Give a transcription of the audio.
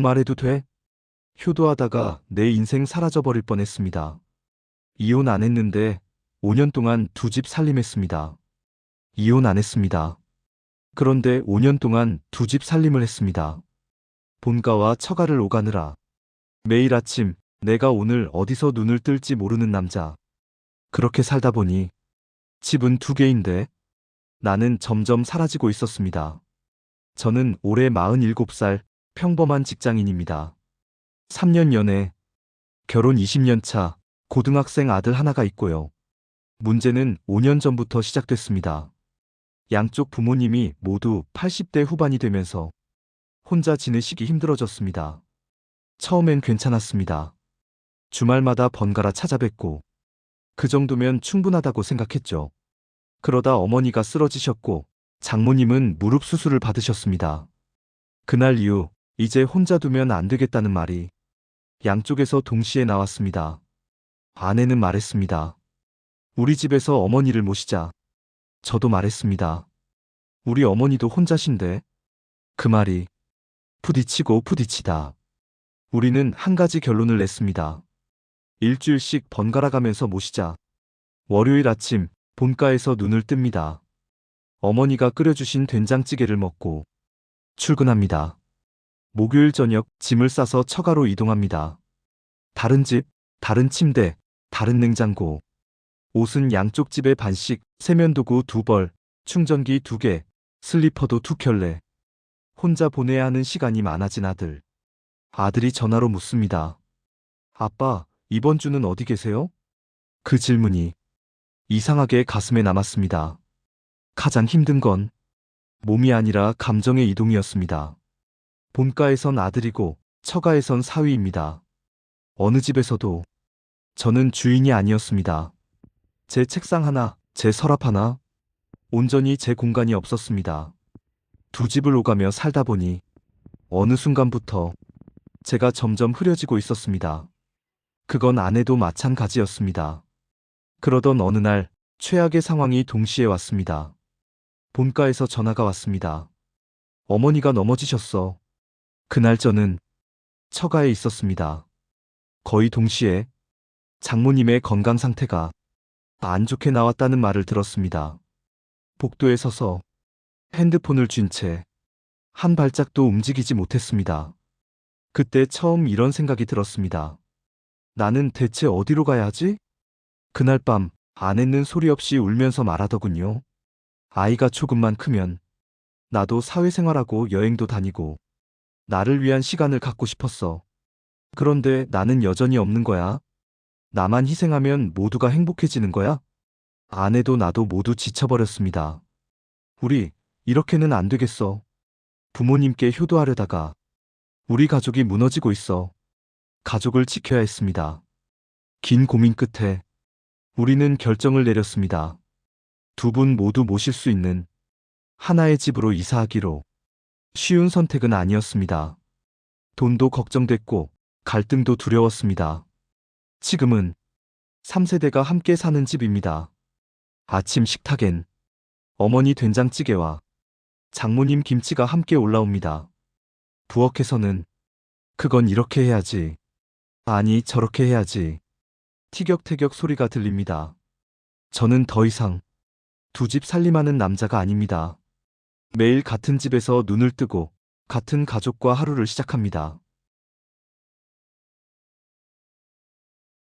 말해도 돼? 효도하다가 내 인생 사라져버릴 뻔했습니다. 이혼 안 했는데 5년 동안 두 집 살림했습니다. 이혼 안 했습니다. 그런데 5년 동안 두 집 살림을 했습니다. 본가와 처가를 오가느라 매일 아침 내가 오늘 어디서 눈을 뜰지 모르는 남자. 그렇게 살다 보니 집은 두 개인데 나는 점점 사라지고 있었습니다. 저는 올해 47살 평범한 직장인입니다. 3년 연애, 결혼 20년 차, 고등학생 아들 하나가 있고요. 문제는 5년 전부터 시작됐습니다. 양쪽 부모님이 모두 80대 후반이 되면서 혼자 지내시기 힘들어졌습니다. 처음엔 괜찮았습니다. 주말마다 번갈아 찾아뵙고 그 정도면 충분하다고 생각했죠. 그러다 어머니가 쓰러지셨고 장모님은 무릎 수술을 받으셨습니다. 그날 이후 이제 혼자 두면 안 되겠다는 말이 양쪽에서 동시에 나왔습니다. 아내는 말했습니다. 우리 집에서 어머니를 모시자. 저도 말했습니다. 우리 어머니도 혼자신데. 그 말이 부딪히고 부딪히다. 우리는 한 가지 결론을 냈습니다. 일주일씩 번갈아 가면서 모시자. 월요일 아침 본가에서 눈을 뜹니다. 어머니가 끓여주신 된장찌개를 먹고 출근합니다. 목요일 저녁 짐을 싸서 처가로 이동합니다. 다른 집, 다른 침대, 다른 냉장고. 옷은 양쪽 집에 반씩, 세면도구 두 벌, 충전기 두 개, 슬리퍼도 두 켤레. 혼자 보내야 하는 시간이 많아진 아들. 아들이 전화로 묻습니다. 아빠, 이번 주는 어디 계세요? 그 질문이 이상하게 가슴에 남았습니다. 가장 힘든 건 몸이 아니라 감정의 이동이었습니다. 본가에선 아들이고 처가에선 사위입니다. 어느 집에서도 저는 주인이 아니었습니다. 제 책상 하나, 제 서랍 하나, 온전히 제 공간이 없었습니다. 두 집을 오가며 살다 보니 어느 순간부터 제가 점점 흐려지고 있었습니다. 그건 아내도 마찬가지였습니다. 그러던 어느 날 최악의 상황이 동시에 왔습니다. 본가에서 전화가 왔습니다. 어머니가 넘어지셨어. 그날 저는 처가에 있었습니다. 거의 동시에 장모님의 건강 상태가 안 좋게 나왔다는 말을 들었습니다. 복도에 서서 핸드폰을 쥔 채 한 발짝도 움직이지 못했습니다. 그때 처음 이런 생각이 들었습니다. 나는 대체 어디로 가야 하지? 그날 밤 아내는 소리 없이 울면서 말하더군요. 아이가 조금만 크면 나도 사회생활하고 여행도 다니고 나를 위한 시간을 갖고 싶었어. 그런데 나는 여전히 없는 거야. 나만 희생하면 모두가 행복해지는 거야? 아내도 나도 모두 지쳐버렸습니다. 우리 이렇게는 안 되겠어. 부모님께 효도하려다가 우리 가족이 무너지고 있어. 가족을 지켜야 했습니다. 긴 고민 끝에 우리는 결정을 내렸습니다. 두 분 모두 모실 수 있는 하나의 집으로 이사하기로. 쉬운 선택은 아니었습니다. 돈도 걱정됐고 갈등도 두려웠습니다. 지금은 3세대가 함께 사는 집입니다. 아침 식탁엔 어머니 된장찌개와 장모님 김치가 함께 올라옵니다. 부엌에서는 그건 이렇게 해야지. 아니, 저렇게 해야지. 티격태격 소리가 들립니다. 저는 더 이상 두 집 살림하는 남자가 아닙니다. 매일 같은 집에서 눈을 뜨고 같은 가족과 하루를 시작합니다.